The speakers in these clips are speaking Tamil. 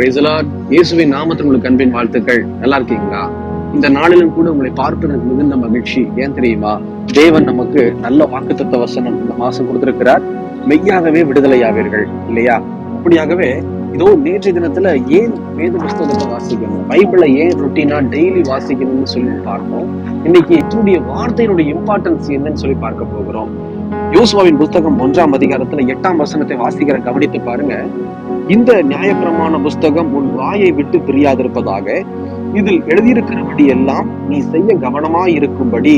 பிரைசலா இயேசுவின் நாமத்தில் உங்களுக்கு அன்பின் வாழ்த்துக்கள். நல்லா இருக்கீங்களா? இந்த நாளிலும் கூட உங்களை பார்ப்பதற்கு மிகுந்த மகிழ்ச்சி. ஏன் தெரியுமா? தேவன் நமக்கு நல்ல வாக்குத்தத்த வசனம் இந்த மாசம் கொடுத்திருக்கிறார். மெய்யாகவே விடுதலையாவீர்கள். இல்லையா? அப்படியாகவே இதோ நேற்றைய தினத்துல ஏன் வேத புஸ்தகத்தை வாசிக்கணும்? பைபிளை ஏன் ரொட்டீனா டெய்லி வாசிக்கணும்னு சொல்லி பார்ப்போம். இன்னைக்கு இதனுடைய வார்த்தையினுடைய இம்பார்ட்டன்ஸ் என்னன்னு சொல்லி பார்க்க போகிறோம். யோசுவாவின் புஸ்தகம் ஒன்றாம் அதிகாரத்துல எட்டாம் வசனத்தை வாசிக்கிற கவனித்து பாருங்க. இந்த நியாயப்பிரமாண புஸ்தகம் உன் வாயை விட்டு பிரியாதிருப்பதாக இதில் எழுதியிருக்கிறபடி எல்லாம் நீ செய்ய கவனமாய் இருக்கும்படி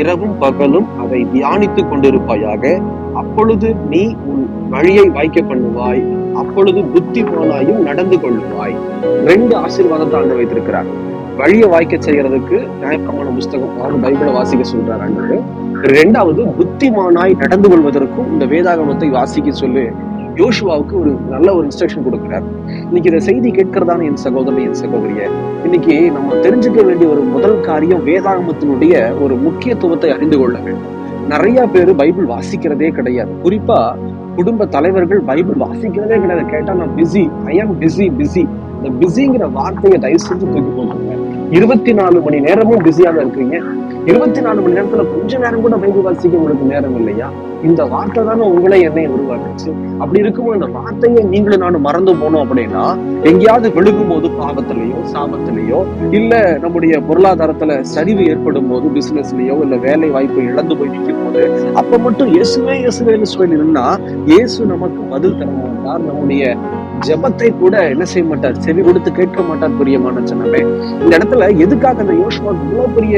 இரவும் பகலும் அதை தியானித்துக் கொண்டிருப்பாயாக. அப்பொழுது நீ உன் வழியை வாய்க்க பண்ணுவாய். அப்பொழுது புத்திமானாயும் நடந்து கொள்ளுவாய். ரெண்டு ஆசீர்வாதத்தை ஆண்டு வைத்திருக்கிறார். வழியை வாய்க்க செய்யறதுக்கு நியாயப்பிரமாண புஸ்தகம் அதாவது பைபிளை வாசிக்க சொல்றாரு ஆண்டு ரெண்டாவது புத்திமானாய் நடந்து கொள்வதற்கும் இந்த வேதாகமத்தை வாசிக்க சொல்லி. யோசுவாவுக்கு ஒரு நல்ல ஒரு இன்ஸ்ட்ரக்ஷன் கொடுக்குறார். இன்னைக்கு இந்த செய்தி கேட்கிறதான என் சகோதரன் என் சகோதரிய இன்னைக்கு நம்ம தெரிஞ்சுக்க வேண்டிய ஒரு முதல் காரியம் வேதாகமத்தினுடைய ஒரு முக்கியத்துவத்தை அறிந்து கொள்ள வேண்டும். நிறைய பேர் பைபிள் வாசிக்கிறதே கிடையாது. குறிப்பா குடும்ப தலைவர்கள் பைபிள் வாசிக்கிறதே கிடையாது. கேட்டா நான் பிஸி ஐ ஆம் பிஸி பிஸி இந்த பிஸிங்கிற வார்த்தையை தயவு செஞ்சு தூக்கி போட்டுருங்க இருபத்தி நாலு மணி நேரமும் பிஸியா தான் இருக்கீங்க. இருபத்தி நாலு மணி நேரத்துல கொஞ்ச நேரம் கூட பைபிள் வாசிக்க உங்களுக்கு நேரம் இல்லையா? இந்த வார்த்தை தானே உங்களை என்னை உருவாக்குச்சு. அப்படி இருக்கும்போது இந்த வார்த்தையை நீங்களும் நானும் மறந்து போனோம் அப்படின்னா எங்கேயாவது விழுகும் போது பாவத்திலேயோ சாபத்திலேயோ இல்ல நம்முடைய பொருளாதாரத்துல சரிவு ஏற்படும் போது பிசினஸ்லயோ இல்ல வேலை வாய்ப்பு இழந்து போய் நிற்கும் போது அப்ப மட்டும் இயேசுவே இயேசுவேன்னு சொல்லி நின்னா இயேசு நமக்கு பதில் தர நம்முடைய ஜெபத்தை கூட என்ன செய்ய மாட்டார்? செவி கொடுத்து கேட்க மாட்டார் பிரியமான சொன்னமே இந்த இடத்துல எதுக்காக அந்த யோசுவா இவ்வளவு பெரிய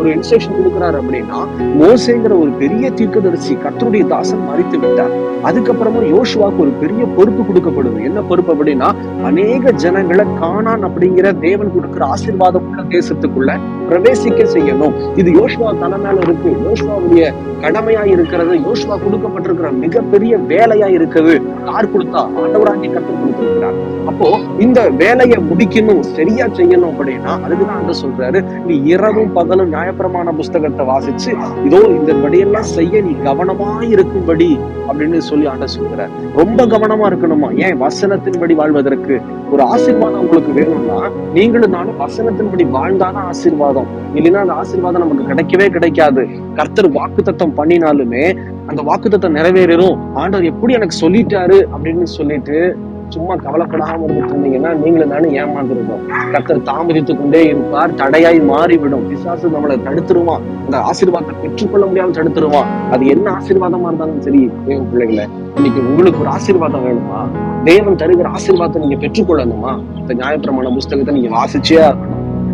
ஒரு இன்ஸ்ட்ரக்ஷன் கொடுக்குறாரு அப்படின்னா மோசேங்கிற ஒரு பெரிய தீர்க்கதரிசி கத்தருடைய தாசன் மறித்து விட்டார். அதுக்கப்புறமா யோசுவாக்கு ஒரு பெரிய பொறுப்பு கொடுக்கப்படுது. என்ன பொறுப்பு அப்படின்னா அநேக ஜனங்களை காணான் அப்படிங்கிற தேவன் கொடுக்கிற ஆசீர்வாதம் உள்ள தேசத்துக்குள்ள பிரவேசிக்க செய்யணும். இது யோசுவா தலைமையில மேல இருக்கு. யோசுவாவுடைய கடமையா இருக்கிறது. யோசுவா கொடுக்கப்பட்டிருக்கிற மிகப்பெரிய வேலையா இருக்குது. யார் கொடுத்தா ஆண்டவராகி கற்றுக் கொடுத்திருக்கிறார். அப்போ இந்த வேலையை முடிக்கணும் சரியா செய்யணும் அப்படின்னா அதுக்குதான் அந்த சொல்றாரு நீ இரவும் பகலும் நியாயப்பிரமான புஸ்தகத்தை வாசிச்சு இதோ இந்த படியெல்லாம் செய்ய நீ கவனமா இருக்கும்படி அப்படின்னு சொல்லி ஆண்ட சொல்கிறார் ரொம்ப கவனமா இருக்கணுமா? ஏன் வசனத்தின்படி வாழ்வதற்கு? ஒரு ஆசீர்வாதம் உங்களுக்கு வேணும்னா நீங்களும் நானும் வசனத்தின்படி வாழ்ந்தாதான் ஆசீர்வாதம். இல்லைன்னா அந்த ஆசீர்வாதம் நமக்கு கிடைக்கவே கிடைக்காது. கர்த்தர் வாக்குத்தத்தம் பண்ணினாலுமே அந்த வாக்குத்தத்தம் நிறைவேறும் ஆண்டவர் எப்படி எனக்கு சொல்லிட்டாரு அப்படின்னு சொல்லிட்டு சும்மா கவலைப்படாம இருந்துட்டு இருந்தீங்கன்னா நீங்களும் நானும் ஏமாந்துருக்கோம் கத்தர் தாமதித்து கொண்டே இருப்பார் தடையாய் மாறிவிடும். விசாசு நம்மளை தடுத்துருவான் அந்த ஆசீர்வாதத்தை பெற்றுக்கொள்ள முடியாமல் தடுத்துருவான் அது என்ன ஆசீர்வாதமா இருந்தாலும் சரி தேவ பிள்ளைகளை இன்னைக்கு உங்களுக்கு ஒரு ஆசீர்வாதம் வேணுமா? தேவன் தருகிற ஆசீர்வாதத்தை நீங்க பெற்றுக்கொள்ளணுமா? இந்த நியாயப்பிரமாண புஸ்தகத்தை நீங்க வாசிச்சே ஆகணும்.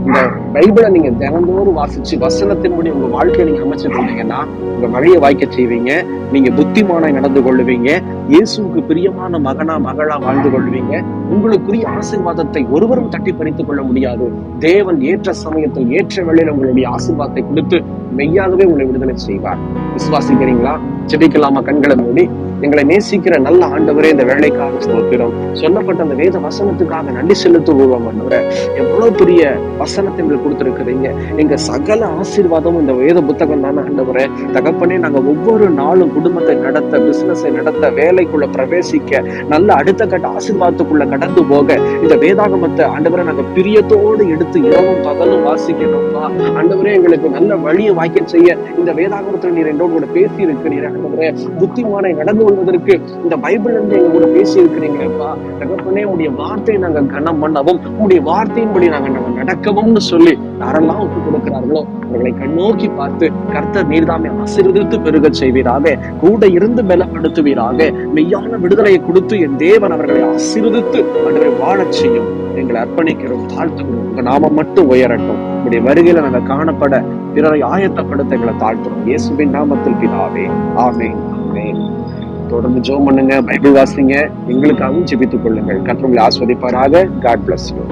இந்த பைபிளை நீங்க தினந்தோறும் வாசிச்சு வசனத்தின்படி உங்க வாழ்க்கையை நீங்க அமைச்சு கொண்டீங்கன்னா உங்க மழையை வாய்க்க செய்வீங்க நீங்க புத்திமானாய் நடந்து கொள்ளுவீங்க இயேசுக்கு பிரியமான மகனா மகளா வாழ்ந்து கொள்வீங்க உங்களுக்குரிய ஆசீர்வாதத்தை ஒருவரும் தட்டி பறித்துக் கொள்ள முடியாது. தேவன் ஏற்ற சமயத்தில் ஏற்ற வேளையில் உங்களுடைய ஆசீர்வாதத்தை கொடுத்து மெய்யாகவே உங்களை விடுதலை செய்வார். விசுவாசிக்கிறீங்களா? செபிக்கலாமா கண்களை மூடி? எங்களை நேசிக்கிற நல்ல ஆண்டவரே இந்த வேலைக்காக ஸ்தோத்திரம். சொல்லப்பட்ட அந்த வேத வசனத்துக்காக நன்றி செலுத்துவோம் ஆண்டவரே? எவ்வளவு பெரிய வச வசனத்தை எங்களுக்கு கொடுத்துருக்குறீங்க. எங்க சகல ஆசீர்வாதமும் இந்த வேத புத்தகம் தானே ஆண்டவரே. தகப்பனே நாங்க ஒவ்வொரு நாளும் குடும்பத்தை நடத்த பிசினஸை நடத்த வேலைக்குள்ள பிரவேசிக்க நல்ல அடுத்த கட்ட ஆசீர்வாதத்துக்குள்ள கடந்து போக இந்த வேதாகமத்தை ஆண்டவரை நாங்க பிரியத்தோடு எடுத்து இரவும் பகலும் வாசிக்கணும்ப்பா. ஆண்டவரே எங்களுக்கு நல்ல வழியை வாய்க்க செய்ய இந்த வேதாகமத்தில் நீர் என்னோட கூட பேசி இருக்கிறீர் ஆண்டவரே. புத்திமானை நடந்து கொள்வதற்கு இந்த பைபிள் இருந்து எங்க கூட பேசி இருக்கிறீங்கப்பா தகப்பனே உடைய வார்த்தையை நாங்க கனம் பண்ணவும் உடைய வார்த்தையின்படி நாங்க நடக்கவும் நடக்கவும்னு சொல்லி யாரெல்லாம் ஒப்பு கொடுக்கிறார்களோ அவர்களை கண்ணோக்கி பார்த்து கர்த்தர் நீர்தாமே ஆசீர்வதித்து பெருக செய்வீராக கூட இருந்து பலப்படுத்துவீராக மெய்யான விடுதலையை கொடுத்து என் தேவன் அவர்களை ஆசீர்வதித்து அவர்களை வாழச் செய்யும். எங்களை அர்ப்பணிக்கிறோம் தாழ்த்துகிறோம். உங்க நாமம் மட்டும் உயரட்டும். உங்களுடைய வருகையில நாங்க காணப்பட பிறரை ஆயத்தப்படுத்த எங்களை தாழ்த்துறோம். இயேசுவின் நாமத்தில் பிதாவே. ஆமே ஆமே தொடர்ந்து ஜோம் பண்ணுங்க பைபிள் வாசிங்க. எங்களுக்காகவும் ஜெபித்துக் கொள்ளுங்கள். கர்த்தர் ஆஸ்வதிப்பாராக. God bless you